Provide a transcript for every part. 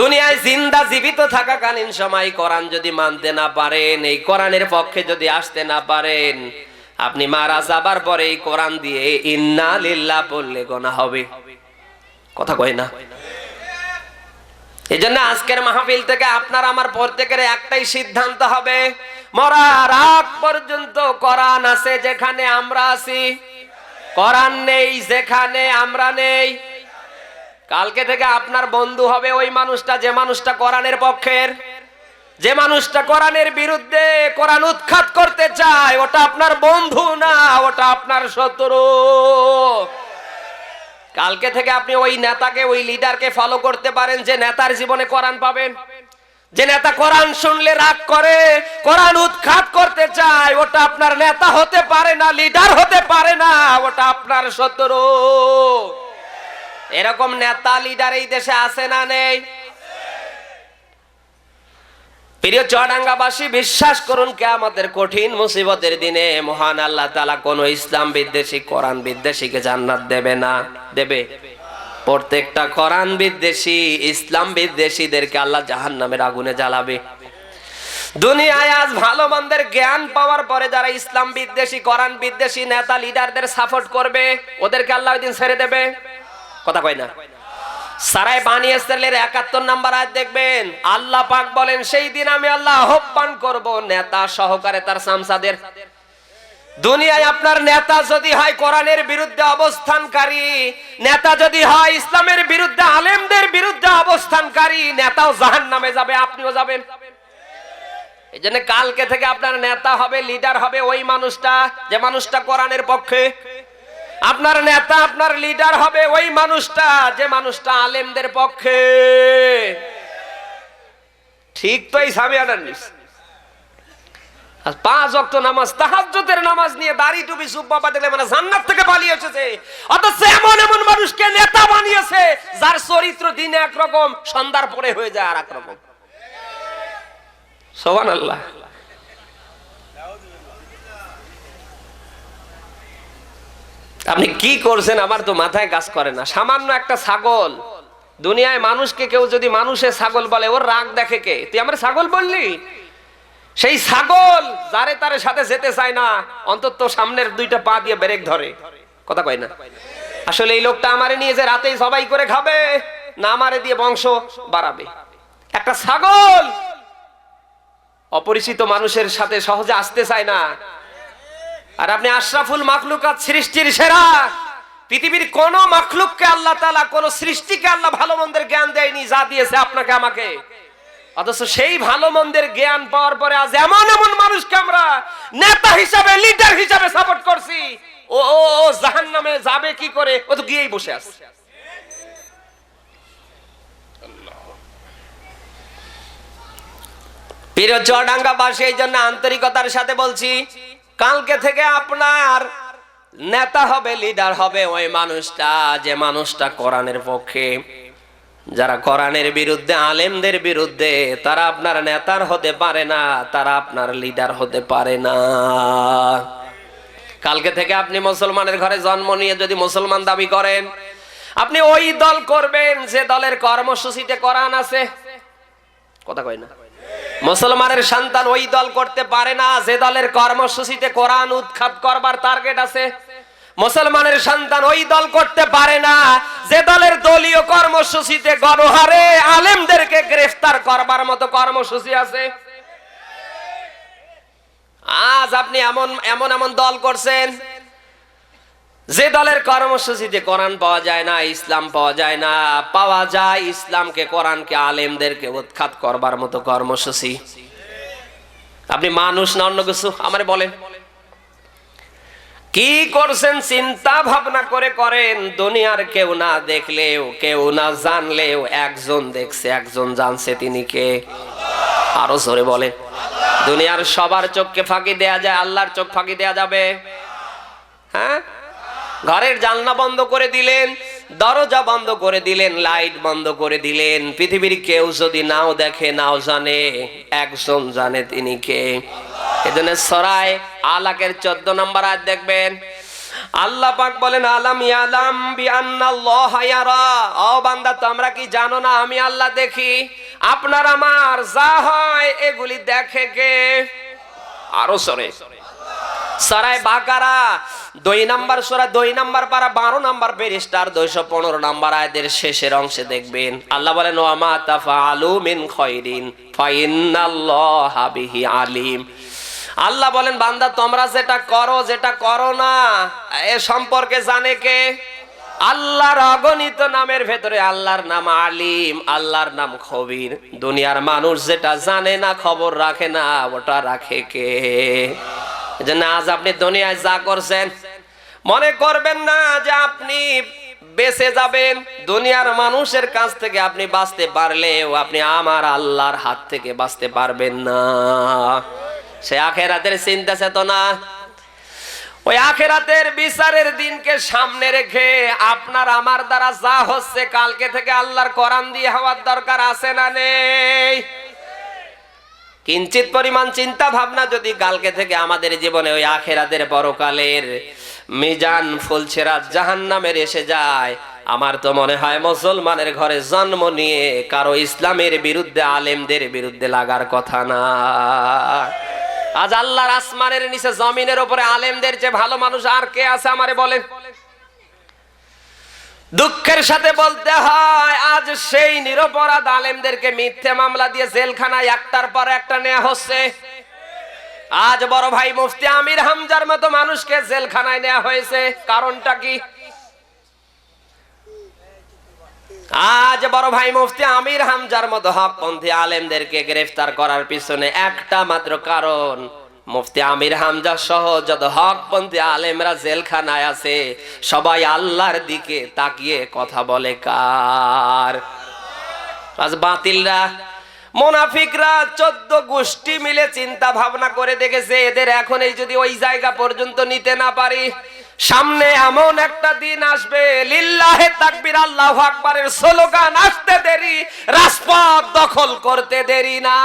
দুনিয়ায় জিন্দা জীবিত থাকাকালীন সময় কোরআন যদি মানতে না পারেন, এই কোরআনের পক্ষে যদি আসতে না পারেন, আপনি মারা যাবার পরে এই কোরআন দিয়ে ইন্না লিল্লাহ পড়লে গোনা হবে। কথা কয় না? এই জন্য আজকের মাহফিল থেকে আপনার আমার প্রত্যেকের একটাই সিদ্ধান্ত হবে, মরার আগ পর্যন্ত কোরআন আছে যেখানে আমরা আছি, কোরআন নেই যেখানে আমরা নেই। কালকে থেকে আপনার বন্ধু হবে ওই মানুষটা, যে মানুষটা কোরআনের পক্ষের। যে মানুষটা কোরআনের বিরুদ্ধে কোরআন উৎখাত করতে চায়, ওটা আপনার বন্ধু না, ওটা আপনার শত্রু। কালকে থেকে আপনি ওই নেতাকে, ওই লিডারকে ফলো করতে পারেন, যে নেতার জীবনে কোরআন পাবেন। যে নেতা কোরআন শুনলে রাগ করে, কোরআন উৎখাত করতে চায়, ওটা আপনার নেতা হতে পারে না, লিডার হতে পারে না, ওটা আপনার শত্রু। এরকম নেতা লিডার এই দেশে আছে না নেই? প্রিয় চুয়াডাঙ্গাবাসী, বিশ্বাস করুন কে আমাদের কঠিন মুসিবতের দিনে? মহান আল্লাহ তালা কোন ইসলাম বিদ্বেষী, কোরআন বিদ্বেষীকে জান্নাত দেবে না? দেবে। প্রত্যেকটা কোরআন বিদ্বেষী, ইসলাম বিদ্বেষীদেরকে আল্লাহ জাহান নামের আগুনে জ্বালাবে। দুনিয়ায় আজ ভালো মন্দের জ্ঞান পাওয়ার পরে যারা ইসলাম বিদ্বেষী, কোরআন বিদ্বেষী নেতা লিডারদের সাপোর্ট করবে, ওদেরকে আল্লাহ ওই দিন ছেড়ে দেবে। কথা কয় না। সারাই বানিয়েছেলের একাত্তর নাম্বার আজ দেখবেন, আল্লাহ পাক বলেন, সেই দিন আমি আল্লাহ আহ্বান করব নেতা সহকারে তার সামসাদের। দুনিয়ায় আপনার নেতা যদি হয় কোরআনের বিরুদ্ধে অবস্থানকারী, নেতা যদি হয় ইসলামের বিরুদ্ধে আলেমদের বিরুদ্ধে অবস্থানকারী, নেতাও জাহান নামে যাবে, আপনিও যাবেন। এই জন্য কালকে থেকে আপনার নেতা হবে, লিডার হবে ওই মানুষটা, যে মানুষটা কোরআনের পক্ষে আপনার নেতা, আপনার লিডার হবে ওই মানুষটা, যে মানুষটা আলেমদের পক্ষে। ঠিক তো এই নিস পাঁচ অক্ট নামাজ, তাহাজ্জুদের নামাজ নিয়ে দাড়ি টুপি সুব্বা দেখলে মানে জান্নাত থেকে পালিয়ে এসেছে। অথচ এমন এমন মানুষকে নেতা বানিয়েছে, যার চরিত্র দিনে একরকম, সন্ধ্যার পরে হয়ে যায় আর একরকম সোহান আল্লাহ আপনি কি করছেন? আমার তো মাথায় কাজ করে না। সামান্য একটা ছাগল। দুনিয়ায় মানুষকে কেউ যদি মানুষের ছাগল বলে, ওর রাগ দেখে কে? তুই আমার ছাগল বললি? সেই ছাগল যারে তারে সাথে যেতে চায় না, অন্তত সামনের দুইটা পা দিয়ে ব্রেক ধরে। কথা কয় না? আসলে এই লোকটা আমারে নিয়ে যে রাতেই সবাই করে খাবে, না আমারে দিয়ে বংশ বাড়াবে। একটা ছাগল অপরিচিত মানুষের সাথে সহজে আসতে চায় না আর আপনি আশরাফুল মাখলুকাত সৃষ্টির সেরা। পৃথিবীর কোন মাখলুককে আল্লাহ তালা কোন সৃষ্টিকে আল্লাহ ভালো মন্দের জ্ঞান দেয়নি, যা দিয়েছে আপনাকে, আমাকে। অথচ সেই ভালো মন্দের জ্ঞান পাওয়ার পরে আজ এমন এমন মানুষকে আমরা নেতা হিসাবে লিডার হিসাবে সাপোর্ট করছি। ও ও জাহান নামে যাবে কি করে? ও তো গিয়েই বসে আছে। প্রিয় চুয়াডাঙ্গা বাসী এই জন্য আন্তরিকতার সাথে বলছি কালকে থেকে আপনার নেতা হবে লিডার হবে ওই মানুষটা, যে মানুষটা কোরআনের পক্ষে। যারা কোরআনের বিরুদ্ধে, আলেমদের বিরুদ্ধে, তারা আপনার নেতার হতে পারে না, তারা আপনার লিডার হতে পারে না। কালকে থেকে আপনি মুসলমানের ঘরে জন্ম নিয়ে যদি মুসলমান দাবি করেন, আপনি ওই দল করবেন, যে দলের কর্মসূচিতে কোরআন আছে। কথা কয় না। মুসলমানের সন্তান ওই দল করতে পারে না, যে দলের কর্মসূচিতে কোরআন উৎখাত করবার টার্গেট আছে। মুসলমানের সন্তান ওই দল করতে পারে না, যে দলের দলীয় কর্মসূচিতে গণহারে আলেমদেরকে গ্রেফতার করবার মতো কর্মসূচি আছে। আজ আপনি এমন এমন এমন দল করছেন যে দলের কর্মসূচিতে কোরআন পাওয়া যায় না, ইসলাম পাওয়া যায় না, পাওয়া যায় ইসলামকে, কোরআনকে, আলেমদেরকে উৎখাত করবার মতো কর্মসূচি। আপনি মানুষ না অন্য কিছু? আমার বলেন। কি করছেন চিন্তা ভাবনা করে করেন, দুনিয়ার কেউ না দেখলেও, কেউ না জানলেও, একজন দেখছে, একজন জানছে তিনি কে? আরও জোরে বলে দুনিয়ার সবার চোখকে ফাঁকি দেয়া যায়, আল্লাহর চোখ ফাঁকি দেয়া যাবে। হ্যাঁ? ঘরের জানলা বন্ধ করে দিলেন, দরজা বন্ধ করে দিলেন, লাইট বন্ধ করে দিলেন। পৃথিবীর কেউ যদি নাও দেখে, নাও জানে, একজন জানে তিনি কে। এজন্য সরাই আলাকের চোদ্দ নম্বর আজ দেখবেন, আল্লাহ পাক বলেন, আলাম ইয়ালাম বিআন্নাল্লাহ ইয়ারা। ও বান্দা, তোমরা কি জানো না, আমি আল্লাহ দেখি, আপনার আমার যা হয়, এগুলি দেখে কে? আরও সরে। সারাই বাকারা। দুই নাম্বার সোরা, দুই নাম্বার পারা, বারো নাম্বার পেরিস্টার দুইশো পনেরো নাম্বার আয়দের শেষের অংশে দেখবেন। আল্লাহ বলেন ওয়ামা তাফালু মিন খয়রিন ফাইন্নাল্লাহা বিহি আলিম। আল্লাহ বলেন, বান্দা, তোমরা যেটা করো যেটা করো না, এ সম্পর্কে জানে কে? আল্লাহর অগণিত নামের ভেতরে আল্লাহর নাম আলিম, আল্লাহর নাম খবির। দুনিয়ার মানুষ যেটা জানে না, খবর রাখে না, ওটা রাখে কে? এজন্য আজ আপনি দুনিয়ায় যা করছেন, মনে করবেন না যে আপনি বেঁচে যাবেন। দুনিয়ার মানুষের কাছ থেকে আপনি বাঁচতে পারলেও আপনি আমার আল্লাহর হাত থেকে বাঁচতে পারবেন না। সে আখেরাতের চিন্তা চেতনা, ওই আখেরাতের বিচারের দিনকে সামনে রেখে আপনার আমার দ্বারা যা হচ্ছে, কালকে থেকে আল্লাহর কোরআন দিয়ে হওয়ার দরকার আছে না নেই? কিঞ্চিত পরিমাণ চিন্তা ভাবনা যদি কালকে থেকে আমাদের জীবনে ওই আখেরাদের পরকালের মিজান ফুলছেরা জাহান নামের এসে যায়। আমার তো মনে হয় মুসলমানের ঘরে জন্ম নিয়ে কারও ইসলামের বিরুদ্ধে, আলেমদের বিরুদ্ধে লাগার কথা না। আজ আল্লাহর আসমানের নিচে, জমিনের উপরে আলেমদের যে ভালো মানুষ আর কে আছে আমারে বলেন? দুঃখের সাথে বলতে হয়, আজ সেই নিরপরাধ আলেমদেরকে মিথ্যে মামলা দিয়ে জেলখানায় একটার পর একটা নেওয়া হচ্ছে। আজ বড় ভাই মুফতি আমির হামজার মতো মানুষকে জেলখানায় নেওয়া হয়েছে। কারণটা কি? আজ বড় ভাই মুফতি আমির হামজার মতো হকপন্থী আলেমদেরকে গ্রেফতার করার পিছনে একটা মাত্র কারণ। মুফতি আমির হামজা সহ যত হকপন্থী আলেমরা জেলখানায় আছে, সবাই আল্লাহর দিকে তাকিয়ে কথা বলে কার? আজ বাতিলরা, মোনাফিকরা চোদ্দ গোষ্ঠী মিলে চিন্তা ভাবনা করে দেখেছে, এদের এখন এই যদি ওই জায়গা পর্যন্ত নিতে না পারি, সামনে এমন একটা দিন আসবে, লিল্লাহে তাকবির আল্লাহু আকবারের স্লোগান, আসতে দেরি, রাজপথ দখল করতে দেরি না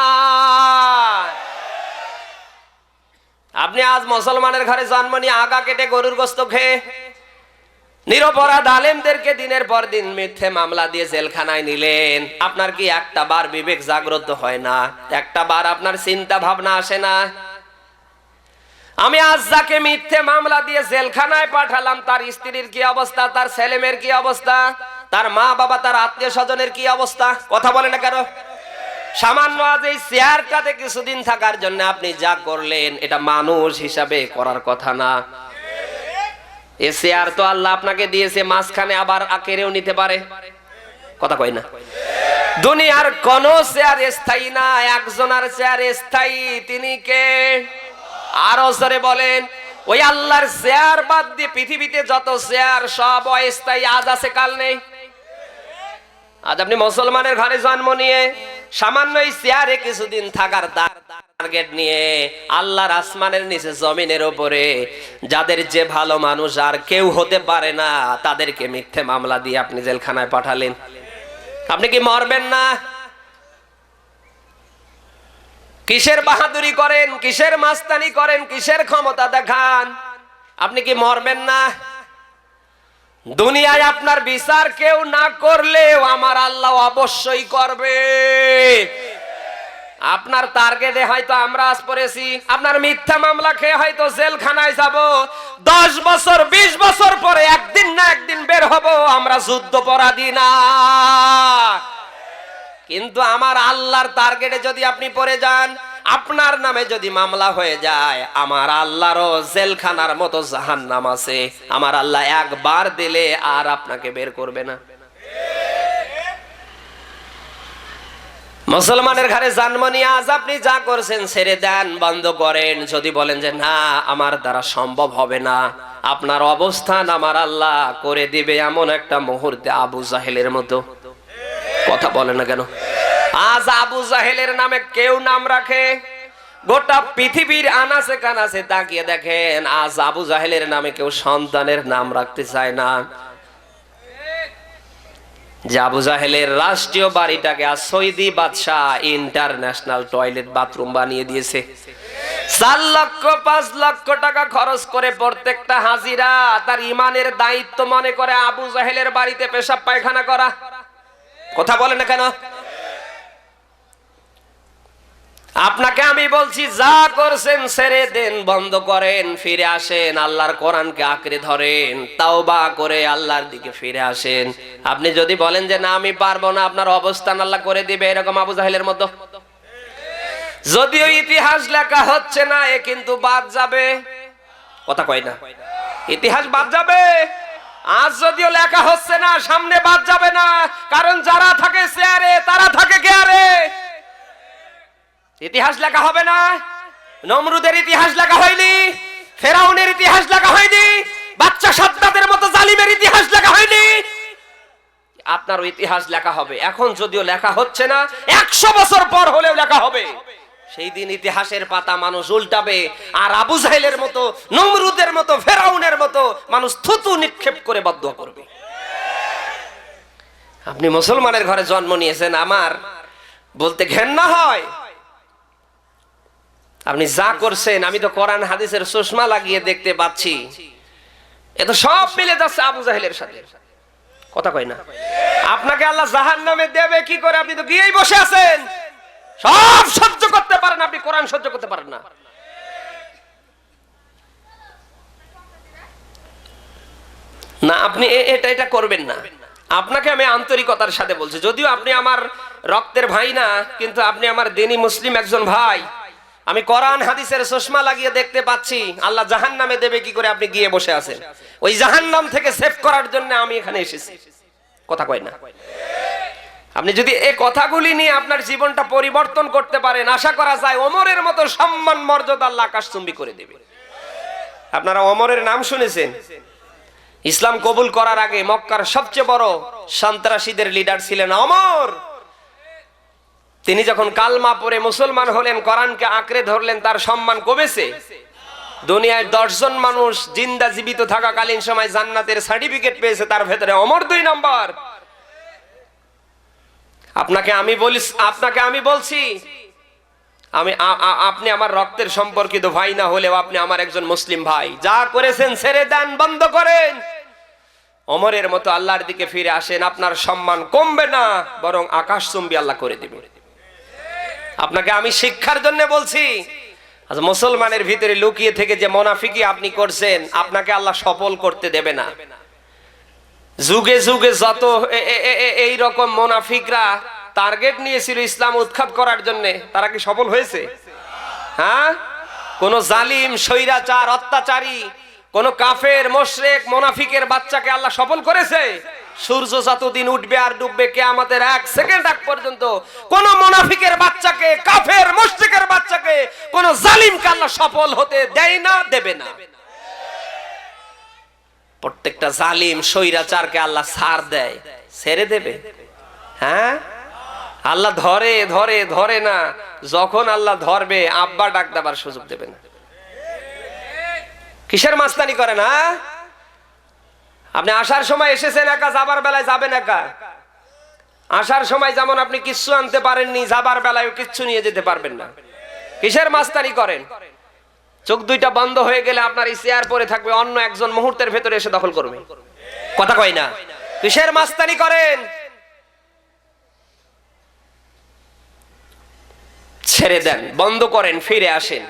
আপনি আজ মুসলমানের ঘরে জন্ম নিয়ে আগা কেটে গরুর গোস্ত খেয়ে নিরপরাধ আলেমদেরকে দিনের পর দিন মিথ্যে মামলা দিয়ে জেলখানায় নিলেন। আপনার কি একটা বার বিবেক জাগ্রত হয় না? একটা বার আপনার চিন্তা ভাবনা আসে না? আমি আজ যাকে মিথ্যে মামলা দিয়ে জেলখানায় পাঠালাম, তার স্ত্রীর কি অবস্থা? তার ছেলেমেয়ের কি অবস্থা? তার মা বাবা তার আত্মীয় স্বজনের কি অবস্থা? কথা বলে না কেন? সামান্য আজ এই চেয়ারটাতে কিছুদিন থাকার জন্য আপনি যা করলেন, এটা মানুষ হিসাবে করার কথা না। এ চেয়ার তো আল্লাহ আপনাকে দিয়েছে, মাঝখানে আবার কেড়েও নিতে পারে। কথা কই না। দুনিয়ার কোন চেয়ার স্থায়ী না, একজনের চেয়ার স্থায়ী, তিনি কে? আরও জোরে বলেন, ওই আল্লাহর চেয়ার বাদ দিয়ে পৃথিবীতে যত চেয়ার সব অস্থায়ী, আজ আছে, কাল নেই। আজ আপনি মুসলমানের ঘরে জন্ম নিয়ে সামান্য চেয়ারে কিছুদিন থাকার টার্গেট নিয়ে আল্লাহর আসমানের নিচে জমিনের উপরে। যাদের যে ভালো মানুষ আর কেউ হতে পারে না, তাদেরকে মিথ্যে মামলা দিয়ে আপনি জেলখানায় পাঠালেন। আপনি কি মরবেন না? কিসের বাহাদুরি করেন? কিসের মাস্তানি করেন? কিসের ক্ষমতা দেখান? আপনি কি মরবেন না? দুনিয়ায় আপনার বিচার কেউ না করলেও আমার আল্লাহ অবশ্যই করবে। আপনার টার্গেটে হয়তো আমরা আজ পড়েছি, আপনার মিথ্যা মামলা খেয়ে হয়তো জেলখানায় যাব। দশ বছর, বিশ বছর পরে একদিন না একদিন বের হব, আমরা যুদ্ধ যুদ্ধপরাধী না। কিন্তু আমার আল্লাহর টার্গেটে যদি আপনি পড়ে যান আপনার নামে যদি মামলা হয়ে যায়, আমার আল্লাহরও জেলখানার মতো জাহান নাম আছে। আমার আল্লাহ একবার দিলে আর আপনাকে বের করবে না। মুসলমানের ঘরে জন্ম নিয়ে আজ আপনি যা করছেন, ছেড়ে দেন, বন্ধ করেন। যদি বলেন যে, না, আমার দ্বারা সম্ভব হবে না। আপনার অবস্থান আমার আল্লাহ করে দিবে এমন একটা মুহূর্তে আবু জাহেলের মতো। কথা বলে না কেন? আজ আবু জাহেলের নামে কেউ নাম রাখে। গোটা পৃথিবীর আনাসে কানাসে তাকিয়ে দেখেন, আজ আবু জাহেলের নামে কেউ সন্তানের নাম রাখতে চায় না। যে জাহেলের রাষ্ট্রীয় বাড়িটাকে সৌদি বাদশাহ ইন্টারন্যাশনাল টয়লেট বাথরুম বানিয়ে দিয়েছে। চার লক্ষ, পাঁচ লক্ষ টাকা খরচ করে প্রত্যেকটা হাজিরা তার ইমানের দায়িত্ব মনে করে আবু জাহেলের বাড়িতে পেশাব পায়খানা করা। কথা বলে না কেন? আপনাকে আমি বলছি, যা করছেন ছেড়ে দেন, বন্ধ করেন, ফিরে আসেন, আল্লাহর কোরআনকে আঁকড়ে ধরেন, তাওবা করে আল্লাহর দিকে ফিরে আসেন। আপনি যদি বলেন যে, না, আমি পারব না, আপনার অবস্থান আল্লাহ করে দিবে, এরকম আবু জাহেলের মতো। যদিও ইতিহাস লেখা হচ্ছে না, এ কিন্তু বাদ যাবে। কথা কয় না। ইতিহাস বাদ যাবে। আজ যদিও লেখা হচ্ছে না, সামনে বাদ যাবে না, কারণ যারা থাকে চেয়ারে তারা থাকে কেয়ারে। ইতিহাস লেখা হবে না। নমরুদের ইতিহাস লেখা হয়নি, ফেরাউনের ইতিহাস লেখা হয়নি বাচ্চা সাদ্দাদের মতো জালিমের ইতিহাস লেখা হয়নি। আপনার ইতিহাস লেখা হবে। এখন যদিও লেখা হচ্ছে না, একশো বছর পর হলেও লেখা হবে। সেই দিন ইতিহাসের পাতা মানুষ উল্টাবে, আর আবু জাহেলের মতো, নমরুদের মতো, ফেরাউনের মতো মানুষ থুতু নিক্ষেপ করে বদ্ধ করবে। আপনি মুসলমানের ঘরে জন্ম নিয়েছেন, আমার বলতে ঘেন্না হয়। আপনি যা করছেন, আমি তো কোরআন, হাদিসের চশমা লাগিয়ে দেখতে পাচ্ছি। এ তো সব মিলে যাচ্ছে আবু জাহেলের সাথে। কথা কয় না। আপনাকে আল্লাহ জাহান নামে দেবে, কি করে? আপনি তো গিয়েই বসে আছেন। সব সহ্য করতে পারেন, আপনি কোরআন সহ্য করতে পারেন না। না, আপনি এটা এটা করবেন না। আপনাকে আমি আন্তরিকতার সাথে বলছি। যদিও আপনি আমার রক্তের ভাই না, কিন্তু আপনি আমার দিনী মুসলিম একজন ভাই। আমি কোরআন, হাদিসের চশমা লাগিয়ে দেখতে পাচ্ছি। আল্লাহ জাহান নামে দেবে, কি করে আপনি গিয়ে বসে আছেন? ওই জাহান নাম থেকে সেভ করার জন্য আমি এখানে এসেছি। কথা কয় না। আপনি যদি এই কথাগুলি নিয়ে আপনার জীবনটা পরিবর্তন করতে পারেন, আশা করা যায় ওমরের মতো সম্মান, মর্যাদা আল্লাহ আকাশচুম্বী করে দেবে। আপনারা ওমরের নাম শুনেছেন? ইসলাম কবুল করার আগে মক্কার সবচেয়ে বড় সন্ত্রাসীদের লিডার ছিলেন অমর তিনি যখন কালমা পরে মুসলমান হলেন, কোরআনকে আঁকড়ে ধরলেন, তার সম্মান কমেছে। দুনিয়ায় দশজন মানুষ জিন্দা জীবিত থাকাকালীন সময় জান্নাতের সার্টিফিকেট পেয়েছে, তার ভেতরে অমর দুই নম্বর। আপনাকে আমি বলি আপনাকে আমি বলছি, আমি আপনি আমার রক্তের সম্পর্কিত ভাই না হলেও আপনি আমার একজন মুসলিম ভাই। যা করেছেন ছেড়ে দেন, বন্ধ করেন। অমরের মতো আল্লাহর দিকে ফিরে আসেন, আপনার সম্মান কমবে না, বরং আকাশ চুম্বি আল্লাহ করে দিবে আপনাকে আমি শিক্ষার জন্য বলছি, আজ মুসলমানের ভিতরে লুকিয়ে থেকে যে মোনাফিকি আপনি করছেন, আপনাকে আল্লাহ সফল করতে দেবে না। যুগে যুগে যত এই রকম মোনাফিকরা টার্গেট নিয়েছিল ইসলাম উৎখাত করার জন্য, তারা কি সফল হয়েছে? হ্যাঁ? কোন জালিম, স্বৈরাচার, অত্যাচারী, কোন কাফের, মোশরেক, মোনাফিকের বাচ্চাকে আল্লাহ সফল করেছে? সূর্য যতদিন উঠবে আর ডুববে কে আমাদের এক সেকেন্ড আগ পর্যন্ত কোন মোনাফিকের বাচ্চাকে, কাফের, মোশরেকের বাচ্চাকে, কোন জালিমকে আল্লাহ সফল হতে দেয় না, দেবে না। প্রত্যেকটা জালিম স্বৈরাচারকে আল্লাহ ছাড় দেয়। ছেড়ে দেবে? হ্যাঁ? আল্লাহ ধরে ধরে ধরে না। যখন আল্লাহ ধরবে, আব্বা ডাক দেবার সুযোগ দেবে না। কিসের মাস্তানি করে না? আপনি আসার সময় এসেছেন একা, যাবার বেলায় যাবেন একা। আসার সময় যেমন আপনি কিচ্ছু আনতে পারেননি, যাবার বেলায় কিচ্ছু নিয়ে যেতে পারবেন না। কিসের মাস্তানি করেন? চোখ দুইটা বন্ধ হয়ে গেলে আপনার চেয়ার পরে থাকবে, অন্য একজন মুহূর্তের ভেতরে এসে দখল করবে। কথা কয় না? কিসের মাস্তানি করেন? ছেড়ে দেন, বন্ধ করেন, ফিরে আসেন।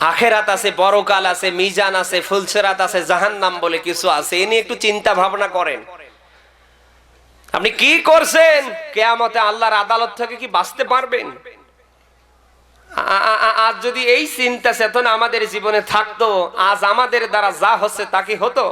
আখেরাত আছে, বড়কাল আছে, মিজান আছে, ফুলসেরাত আছে, জাহান্নাম বলে কিছু আছে। এ নিয়ে একটু চিন্তা ভাবনা করেন। আপনি কি করছেন? কেয়ামতে আল্লাহর আদালত থেকে কি বাঁচতে পারবেন? আজ যদি এই চিন্তা চেতনা আমাদের জীবনে থাকতো, আজ আমাদের দ্বারা যা হচ্ছে তা কি হতো?